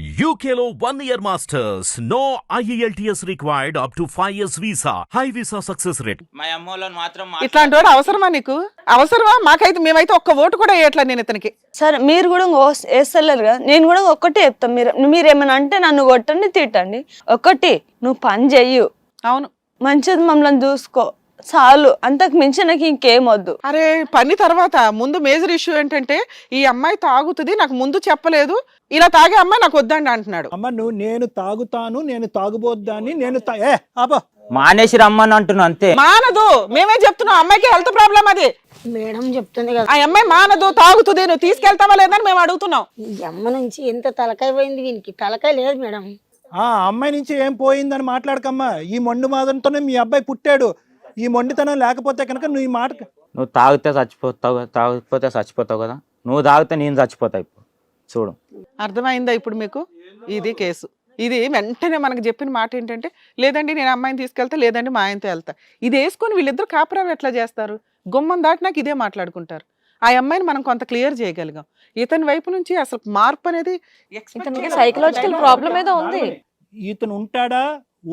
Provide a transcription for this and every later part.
UKLO one year masters. No E IELTS required up to 5 years visa. High visa success rate. మా అమ్మోళ్ళని మాత్రం మా- ఇట్లాంటి వాడు అవసరమా నీకు? అవసరమా? మాకైతే మేమైతే ఒక్క ఓటు కూడా వేయట్లా నేను ఇతనికి. సరే మీరు కూడా ఓ- వేస్తలేరు కదా? నేను కూడా ఒక్కటే చెప్తాను. మీరు మీరు ఏమైనా అంటే నన్ను కొట్టండి తిట్టండి. ఒకటి నువ్వు పని చెయ్యు. అవును. మంచిది మమ్మల్ని చూసుకో. చాలు. అంతకు మించి నాకు ఇంకేం వద్దు. అరే పని తర్వాత. ముందు మేజర్ ఇష్యూ ఏంటంటే ఈ అమ్మాయి తాగుతుంది నాకు ముందు చెప్పలేదు. ఇలా తాగే అమ్మాయి నాకు వద్దండి అంటున్నాడు. అమ్మ నువ్వు నేను తాగుతాను నేను తాగుబోద్దాన్ని నేను తా- ఏ ఆపా. మానేసి రమ్మని అంటున్నా అంతే. మానదు. మేమే చెప్తున్నాం అమ్మాయికి హెల్త్ ప్రాబ్లం అది. మేడం చెప్తుంది కదా. ఆ అమ్మాయి మానదు తాగుతుంది నువ్వు తీసుకెళ్తావా లేదని మేము అడుగుతున్నాం. ఈ అమ్మ నుంచి ఎంత తలకాయ పోయింది వీనికి. తలకాయ లేదు మేడం. ఆ అమ్మాయి నుంచి ఏం పోయిందని మాట్లాడకమ్మా. ఈ మొండు మాదంతోనే మీ అబ్బాయి పుట్టాడు. ఈ మొండితనం లేకపోతే కనుక నువ్వు ఈ మాట నువ్వు తాగితే చచ్చిపోతావు కదా, తాగకపోతే చచ్చిపోతావు కదా. నువ్వు తాగితే నేను చచ్చిపోతా ఇప్పుడు. చూడు. అర్థమైందా ఇప్పుడు మీకు? ఇది కేసు. ఇది వెంటనే మనకు చెప్పిన మాట ఏంటంటే లేదండి నేను అమ్మాయిని తీసుకెళ్తా లేదండి మా ఆయనతో వెళ్తా. ఇది వేసుకొని వీళ్ళిద్దరు కాపురం ఎట్లా చేస్తారు? గుమ్మం దాటినాక ఇదే మాట్లాడుకుంటారు. ఆ అమ్మాయిని మనం కొంత క్లియర్ చేయగలిగాం. ఇతని వైపు నుంచి అసలు మార్పు అనేది psychological problem ఏదో ఉంది. ఇతను ఉంటాడా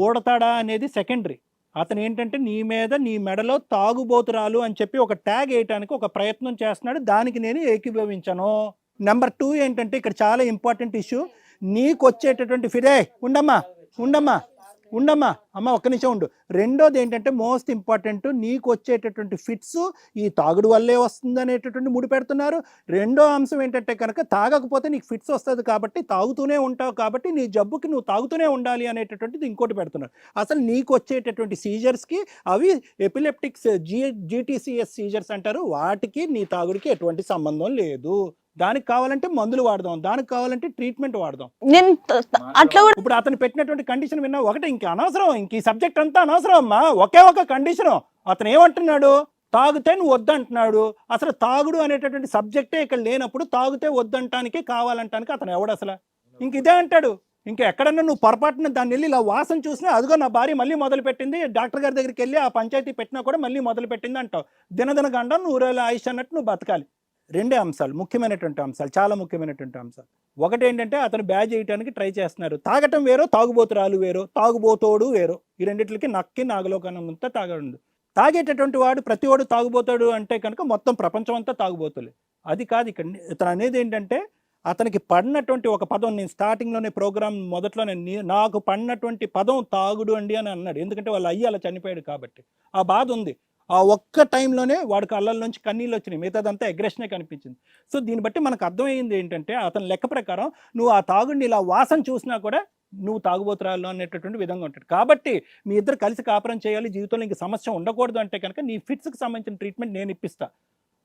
ఓడతాడా అనేది సెకండరీ అతను ఏంటంటే నీ మీద నీ మెడలో తాగుబోతురాలు అని చెప్పి ఒక ట్యాగ్ వేయటానికి ఒక ప్రయత్నం చేస్తున్నాడు. దానికి నేను ఏకీభవించను. నెంబర్ టూ ఏంటంటే ఇక్కడ చాలా ఇంపార్టెంట్ ఇష్యూ. నీకు వచ్చేటటువంటి ఫిరే ఉండమ్మా ఉండమ్మా. ఉండమ్మా అమ్మ ఒక్క నిమిషం ఉండు. రెండోది ఏంటంటే మోస్ట్ ఇంపార్టెంట్ నీకు వచ్చేటటువంటి ఫిట్స్ ఈ తాగుడు వల్లే వస్తుంది అనేటటువంటి ముడి పెడుతున్నారు. రెండో అంశం ఏంటంటే కనుక తాగకపోతే నీకు ఫిట్స్ వస్తుంది కాబట్టి తాగుతూనే ఉంటావు కాబట్టి నీ జబ్బుకి నువ్వు తాగుతూనే ఉండాలి అనేటటువంటిది ఇంకోటి పెడుతున్నారు. అసలు నీకు వచ్చేటటువంటి సీజర్స్కి అవి ఎపిలెప్టిక్స్ జీ జీటీసీఎస్ సీజర్స్ అంటారు. వాటికి నీ తాగుడికి ఎటువంటి సంబంధం లేదు. దానికి కావాలంటే మందులు వాడదాం దానికి కావాలంటే ట్రీట్మెంట్ వాడదాం. నేను అట్లా కూడా ఇప్పుడు అతను పెట్టినటువంటి కండిషన్ విన్నా ఒకటి ఇంక అనవసరం ఇంక ఈ సబ్జెక్ట్ అంతా అనవసరం అమ్మా. ఒకే ఒక కండిషన్ అతను ఏమంటున్నాడు? తాగితే నువ్వు వద్దంటున్నాడు. అసలు తాగుడు అనేటటువంటి సబ్జెక్టే ఇక్కడ లేనప్పుడు తాగితే వద్దంటానికి కావాలంటానికి అతను ఎవడు అసలు? ఇంక ఇదే అంటాడు. ఇంకా ఎక్కడన్నా నువ్వు పొరపాటున దాన్ని వెళ్ళి ఇలా వాసన చూసినా అదిగో నా భార్య మళ్ళీ మొదలు పెట్టింది డాక్టర్ గారి దగ్గరికి వెళ్ళి ఆ పంచాయతీ పెట్టినా కూడా మళ్ళీ మొదలు పెట్టింది అంటావు. దినదిన గండం నూరేళ్ళ ఆయుష్ అన్నట్టు నువ్వు బతకాలి. రెండే అంశాలు ముఖ్యమైనటువంటి అంశాలు చాలా ముఖ్యమైనటువంటి అంశాలు. ఒకటి ఏంటంటే అతను బ్యాజ్ చేయడానికి ట్రై చేస్తున్నారు తాగటం వేరో తాగుబోతురాలు వేరో తాగుబోతోడు వేరో. ఈ రెండిట్లకి నక్కి నాగలోకనంతా తాగడు. తాగేటటువంటి వాడు ప్రతి వాడు తాగుబోతాడు అంటే కనుక మొత్తం ప్రపంచం అంతా తాగుబోతులే. అది కాదు ఇక్కడ. ఇతను అనేది ఏంటంటే అతనికి పడినటువంటి ఒక పదం నేను స్టార్టింగ్లోనే ప్రోగ్రామ్ మొదట్లోనే నాకు పడినటువంటి పదం తాగుడు అండి అని అన్నాడు. ఎందుకంటే వాళ్ళ అయ్యి అలా చనిపోయాడు కాబట్టి. ఆ బాధ ఉంది. ఆ ఒక్క టైంలోనే వాడికి అల్లల నుంచి కన్నీళ్ళు వచ్చినాయి. మిగతాదంతా అగ్రెషనే కనిపించింది. సో దీన్ని బట్టి మనకు అర్థమైంది ఏంటంటే అతని లెక్క ప్రకారం నువ్వు ఆ తాగుడిని ఇలా వాసన చూసినా కూడా నువ్వు తాగుబోతురాలు అనేటటువంటి విధంగా ఉంటాడు. కాబట్టి మీ ఇద్దరు కలిసి కాపురం చేయాలి జీవితంలో ఇంక సమస్య ఉండకూడదు అంటే కనుక నీ ఫిట్స్కి సంబంధించిన ట్రీట్మెంట్ నేను ఇప్పిస్తాను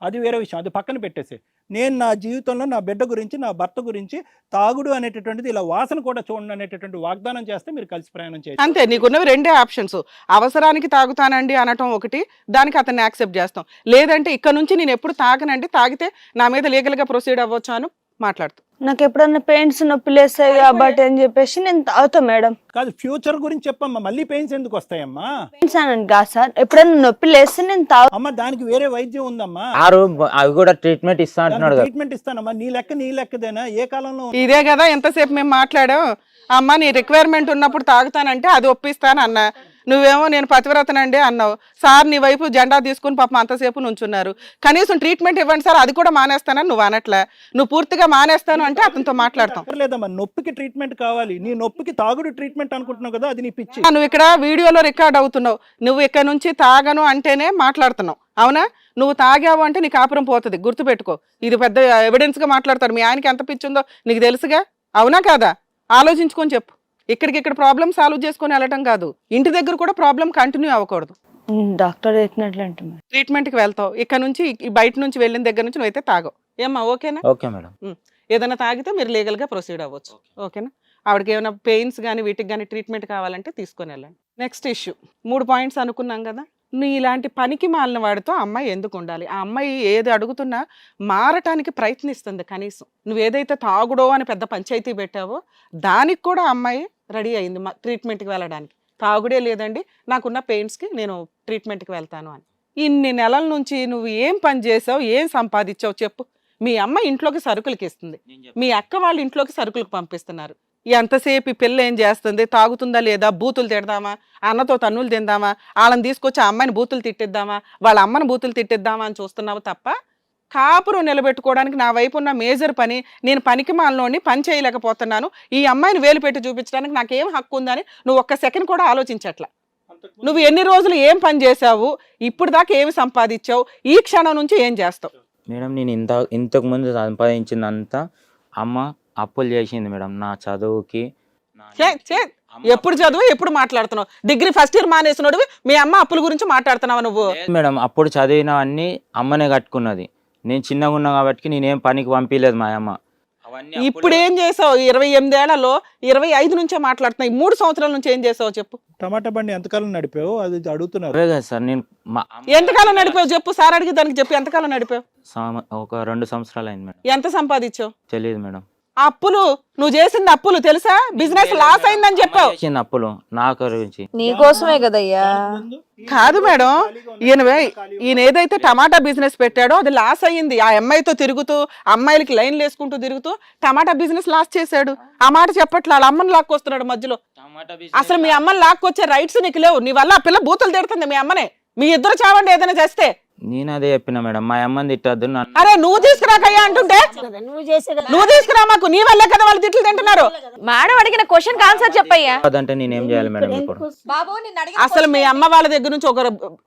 అది వేరే విషయం. అది పక్కన పెట్టేసి. నేను నా జీవితంలో నా బిడ్డ గురించి నా భర్త గురించి తాగుడు అనేటటువంటిది ఇలా వాసన కూడా చూడండి అనేటటువంటి వాగ్దానం చేస్తే మీరు కలిసి ప్రయాణం చేయాలి అంతే నీకున్నవి రెండే ఆప్షన్స్. అవసరానికి తాగుతానండి అనటం ఒకటి దానికి అతన్ని యాక్సెప్ట్ చేస్తాం. లేదంటే ఇక్కడ నుంచి నేను ఎప్పుడు తాగనండి తాగితే నా మీద లీగల్గా ప్రొసీడ్ అవ్వచ్చు మాట్లాడుతాం. నాకు ఎప్పుడన్నా పెయింట్స్ నొప్పి లేస్తాయి కాబట్టి అని చెప్పేసి నేను తాగుతా మేడం. కాదు ఫ్యూచర్ గురించి చెప్పమ్మా మళ్ళీ పెయిన్స్ ఎందుకు వస్తాయమ్మా? పెయింట్స్ అని కాదు సార్ ఎప్పుడన్నా నొప్పి లేస్తే నేను తాగు అమ్మ దానికి వేరే వైద్యం ఉందమ్మా. ఆరు అవి కూడా ట్రీట్మెంట్ ఇస్తా అంటున్నాడు కదా. ట్రీట్మెంట్ ఇస్తానమ్మా నీ లెక్క నీ లెక్కదేనా? ఏ కాలంలో ఇదే కదా ఎంతసేపు మేము మాట్లాడాం? అమ్మ నీ రిక్వైర్మెంట్ ఉన్నప్పుడు తాగుతానంటే అది ఒప్పిస్తాను అన్న నువ్వేమో నేను పతివ్రతనండి అన్నావు. సార్ నీ వైపు జెండా తీసుకుని పాపం అంతసేపు నుంచున్నారు. కనీసం ట్రీట్మెంట్ ఇవ్వండి సార్ అది కూడా మానేస్తానని నువ్వు అనట్లే. నువ్వు పూర్తిగా మానేస్తాను అంటే అతనితో మాట్లాడతాం. నొప్పికి ట్రీట్మెంట్ కావాలి. నీ నొప్పికి తాగుడు ట్రీట్మెంట్ అనుకుంటున్నావు కదా అది నీ పిచ్చి. నువ్వు ఇక్కడ వీడియోలో రికార్డ్ అవుతున్నావు. నువ్వు ఇక్కడ నుంచి తాగను అంటేనే మాట్లాడుతున్నావు. అవునా? నువ్వు తాగావు అంటే నీ కాపురం పోతుంది. గుర్తుపెట్టుకో. ఇది పెద్ద ఎవిడెన్స్గా మాట్లాడతారు మీ ఆయనకి ఎంత పిచ్చుందో నీకు తెలుసుగా? అవునా కాదా? ఆలోచించుకొని చెప్పు. ఇక్కడికి ఇక్కడ ప్రాబ్లం సాల్వ్ చేసుకొని వెళ్ళటం కాదు. ఇంటి దగ్గర కూడా ప్రాబ్లం కంటిన్యూ అవ్వకూడదు. డాక్టర్ ట్రీట్మెంట్కి వెళ్తావు. ఇక్కడ నుంచి ఈ బయట నుంచి వెళ్ళిన దగ్గర నుంచి నువ్వైతే తాగవు. ఏమ్మా ఓకేనా? Okay madam. ఏదైనా తాగితే మీరు లీగల్గా ప్రొసీడ్ అవ్వచ్చు. ఓకేనా? ఆవిడకి ఏమైనా పెయిన్స్ కానీ వీటికి కానీ ట్రీట్మెంట్ కావాలంటే తీసుకొని వెళ్ళండి. నెక్స్ట్ ఇష్యూ మూడు పాయింట్స్ అనుకున్నాం కదా? నువ్వు ఇలాంటి పనికి మాలిన వాడితో అమ్మాయి ఎందుకు ఉండాలి? ఆ అమ్మాయి ఏది అడుగుతున్నా మారటానికి ప్రయత్నిస్తుంది కనీసం. నువ్వు ఏదైతే తాగుడో అని పెద్ద పంచాయతీ పెట్టావో దానికి కూడా ఆ అమ్మాయి రెడీ అయింది మా ట్రీట్మెంట్కి వెళ్ళడానికి. తాగుడే లేదండి నాకున్న పెయిన్స్కి నేను ట్రీట్మెంట్కి వెళ్తాను అని. ఇన్ని నెలల నుంచి నువ్వు ఏం పని చేసావు ఏం సంపాదించావు చెప్పు. మీ అమ్మ ఇంట్లోకి సరుకులకి ఇస్తుంది. మీ అక్క వాళ్ళ ఇంట్లోకి సరుకులకు పంపిస్తున్నారు. ఎంతసేపు పిల్ల ఏం చేస్తుంది? తాగుతుందా లేదా? బూతులు తిడదామా? అన్నతో తన్నులు తిందామా? వాళ్ళని తీసుకొచ్చి ఆ అమ్మాయిని బూతులు తిట్టిద్దామా? వాళ్ళ అమ్మని బూతులు తిట్టిద్దామా అని చూస్తున్నావు తప్ప కాపురం నిలబెట్టుకోవడానికి నా వైపు ఉన్న మేజర్ పని నేను పనికి మాలలోని పని చేయలేకపోతున్నాను. ఈ అమ్మాయిని వేలు పెట్టి చూపించడానికి నాకేం హక్కు ఉందని నువ్వు ఒక్క సెకండ్ కూడా ఆలోచించట్లా. నువ్వు ఎన్ని రోజులు ఏం పని చేసావు ఇప్పుడు దాకా ఏమి సంపాదించావు ఈ క్షణం నుంచి ఏం చేస్తావు? మేడం నేను ఇంత ఇంతకు ముందు సంపాదించిందంతా అమ్మ అప్పులు చేసింది మేడం నా చదువుకి. నా- చే చే ఎప్పుడు చదువు ఎప్పుడు మాట్లాడుతున్నావు? డిగ్రీ ఫస్ట్ ఇయర్ మానేసినోడివి మీ అమ్మ అప్పుల గురించి మాట్లాడుతున్నావు నువ్వు? మేడం అప్పుడు చదివినవన్నీ అమ్మనే కట్టుకున్నది. నేను చిన్నగా ఉన్నా కాబట్టి నేనేం పనికి పంపించలేదు మా అమ్మ. ఇప్పుడు ఏం చేసావు? ఇరవై ఎనిమిదేళ్ళలో ఇరవై ఐదు నుంచే మాట్లాడుతున్నావు. ఈ మూడు సంవత్సరాల నుంచి ఏం చేసావు చెప్పు? టమాటా బండి ఎంతకాలం నడిపావు? అది అడుగుతున్నారు. అవే కదా సార్ నేను మా అమ్మ ఎంతకాలం నడిపావు చెప్పు? సార్ అడిగి దానికి చెప్పు. ఎంతకాలం నడిపావు? సం- ఒక రెండు సంవత్సరాలు అయింది మేడం. ఎంత సంపాదించావు? తెలియదు మేడం. ఆ అప్పులు నువ్వు చేసిన అప్పులు తెలుసా? బిజినెస్ లాస్ అయిందని చెప్పావు. చేసింది అప్పులు నా గురించి నీకోసమే కదయ్యా. కాదు మేడం. ఈయన ఈయన ఏదైతే టమాటా బిజినెస్ పెట్టాడో అది లాస్ అయ్యింది. ఆ అమ్మాయితో తిరుగుతూ అమ్మాయిలకి లైన్లు వేసుకుంటూ తిరుగుతూ టమాటా బిజినెస్ లాస్ చేశాడు. ఆ మాట చెప్పట్లే వాళ్ళ అమ్మని లాక్కొస్తున్నాడు మధ్యలో. అసలు మీ అమ్మని లాక్కొచ్చే రైట్స్ నీకు లేవు. నీ వల్ల ఆ పిల్ల బూతులు తిడుతుంది మీ అమ్మనే. మీ ఇద్దరు చావండి ఏదైనా చేస్తే. నేను అదే చెప్పిన మేడం. మా అమ్మని తిట్టద్దు అరే నువ్వు తీసుకురాకయ్యా అంటుంటే? కదా నువ్వు చేసే కదా నువ్వు తీసుకురా మాకు నీ వల్లే కదా వాళ్ళు తిట్లు తింటున్నారు. మేడం అడిగిన క్వశ్చన్ ఆన్సర్ చెప్పయ్యా. అదంటే నేనేం చేయాలి మేడం ఇప్పుడు బాబు నిన్ను అడిగిన అసలు మీ అమ్మ వాళ్ళ దగ్గర నుంచి ఒక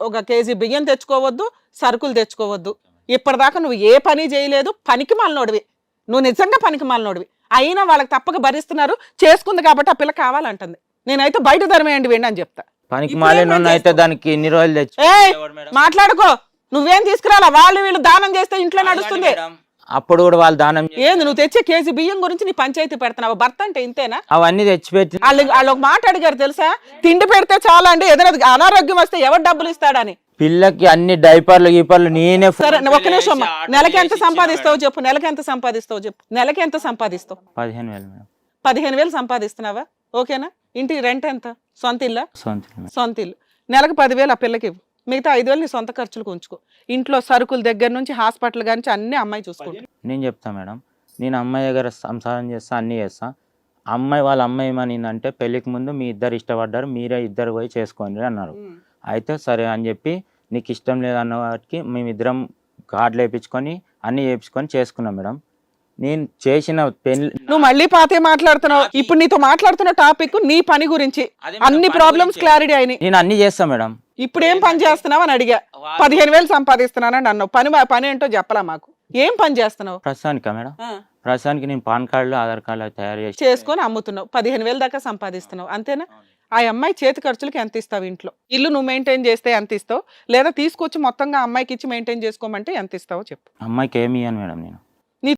ఒక కేజీ బియ్యం తెచ్చుకోవద్దు సరుకులు తెచ్చుకోవద్దు. ఇప్పటిదాకా నువ్వు ఏ పని చేయలేదు పనికి మాలినోడివి. నువ్వు నిజంగా పనికి మాలినోడివి. అయినా వాళ్ళకి తప్పక భరిస్తున్నారు చేసుకుంది కాబట్టి ఆ పిల్ల కావాలంటుంది. నేనైతే బయట ధర్మేయండి వేయండి అని చెప్తా. పనికి ఇప్పుడు మాలే ఏం నన్ను అయితే దానికి ఎన్ని రోజులు తెచ్చి ఏయ్? మాట్లాడుకో. నువ్వేం తీసుకురాలా? వాళ్ళు వీళ్ళు దానం చేస్తే ఇంట్లో నడుస్తుంది. అప్పుడు కూడా వాళ్ళు దానం ఏంది నువ్వు తెచ్చే కేజీ బియ్యం గురించి నీ పంచాయతీ పెడుతున్నావు? భర్త అంటే ఇంతేనా? అవన్నీ తెచ్చిపెట్టి వాళ్ళు వాళ్ళు ఒక మాట అడిగారు తెలుసా? తిండి పెడితే చాలా అండి ఏదైనా అనారోగ్యం వస్తే ఎవరు డబ్బులు ఇస్తాడని? పిల్లకి అన్ని డైపర్లు గీపర్లు నేనే సరే ఒక్క నిమిషం నెలకి ఎంత సంపాదిస్తావు చెప్పు నెలకి ఎంత సంపాదిస్తావు చెప్పు. నెలకి ఎంత సంపాదిస్తావు. పదిహేను వేలు మేడం. పదిహేను వేలు సంపాదిస్తున్నావా? ఓకేనా? ఇంటి రెంట్ ఎంత? సొంత ఇల్లా. సొంత ఇల్లు. నెలకు పదివేలు ఆ పిల్లకి ఇవ్వు. మిగతా ఐదు వేలు నీ సొంత ఖర్చులకు ఉంచుకో. ఇంట్లో సరుకుల దగ్గర నుంచి హాస్పిటల్ కానీ అన్ని అమ్మాయి చూసుకుంటా నేను చెప్తా మేడం నేను అమ్మాయి దగ్గర సంసారం చేస్తా అన్ని చేస్తా. అమ్మాయి వాళ్ళ అమ్మాయి ఏమనిందంటే పెళ్ళికి ముందు మీ ఇద్దరు ఇష్టపడ్డారు మీరే ఇద్దరు పోయి చేసుకోండి అన్నారు. అయితే సరే అని చెప్పి నీకు ఇష్టం లేదన్న వాటికి మేమిద్దరం కార్డులు వేయించుకొని అన్నీ వేయించుకొని చేసుకున్నాం మేడం. నేను చేసిన పెళ్ళి నువ్వు మళ్ళీ పాతే మాట్లాడుతున్నావు. ఇప్పుడు నీతో మాట్లాడుతున్న టాపిక్ నీ పని గురించి. అన్ని ప్రాబ్లమ్స్. క్లారిటీ అయినాయి. నేను అన్ని చేస్తా మేడం. ఇప్పుడు ఏం పని చేస్తున్నావు అని అడిగా. పదిహేను వేలు సంపాదిస్తున్నానని అన్నావు. పని పని ఏంటో చెప్పలా మాకు. ఏం పని చేస్తున్నావు? ప్రస్తుతానికా మేడం? ప్రస్తుతానికి నేను పాన్ కార్డులు ఆధార్ కార్డులు తయారు చేసి చేసుకొని అమ్ముతున్నావు. పదిహేను వేలు దాకా సంపాదిస్తున్నావు. అంతేనా? ఆ అమ్మాయి చేతి ఖర్చులకి ఎంత ఇస్తావు ఇంట్లో? ఇల్లు నువ్వు మెయింటైన్ చేస్తే ఎంత ఇస్తావు? లేదా తీసుకొచ్చి మొత్తంగా అమ్మాయికి ఇచ్చి మెయింటైన్ చేసుకోమంటే ఎంత ఇస్తావో చెప్పు. అమ్మాయికి ఏమి ఇయ్యను మేడం నేను. నీ